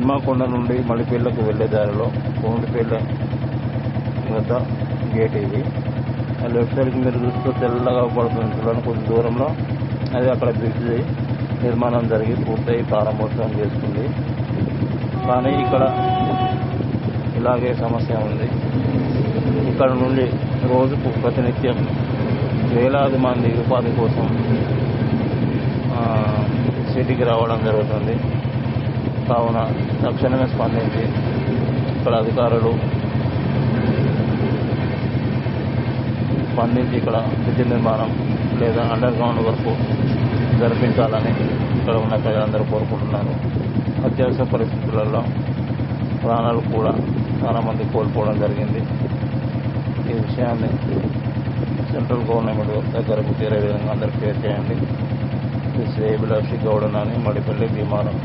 హన్మకొండ నుండి మలిపేళ్ళకు వెళ్ళే దారిలో కోమిటిపేళ్ళ వద్ద గేట్ ఇది. ఆ లెఫ్ట్ సైడ్కి మీరు చూస్తే తెల్లగా పడుతుంది. చూడండి కొంచెం దూరంలో అది అక్కడ బ్రిడ్జ్ నిర్మాణం జరిగి పూర్తయి ప్రారంభోత్సవం చేసుకుంది. కానీ ఇక్కడ ఇలాగే సమస్య ఉంది. ఇక్కడ నుండి రోజుకు ప్రతినిత్యం వేలాది మంది ఉపాధి కోసం సిటీకి రావడం జరుగుతుంది. కావున తక్షణమే స్పందించి ఇక్కడ అధికారులు స్పందించి ఇక్కడ బ్రిడ్జ్ నిర్మాణం లేదా అండర్ గ్రౌండ్ వరకు జరిపించాలని ఇక్కడ ఉన్న ప్రజలందరూ కోరుకుంటున్నారు. అత్యవసర పరిస్థితులలో ప్రాణాలు కూడా చాలా మంది కోల్పోవడం జరిగింది. ఈ విషయాన్ని సెంట్రల్ గవర్నమెంట్ దగ్గరకు చేరే విధంగా అందరూ షేర్ చేయండి. శ్రీ అభిలాషి గౌడన్ అని మడిపల్లి భీమారం.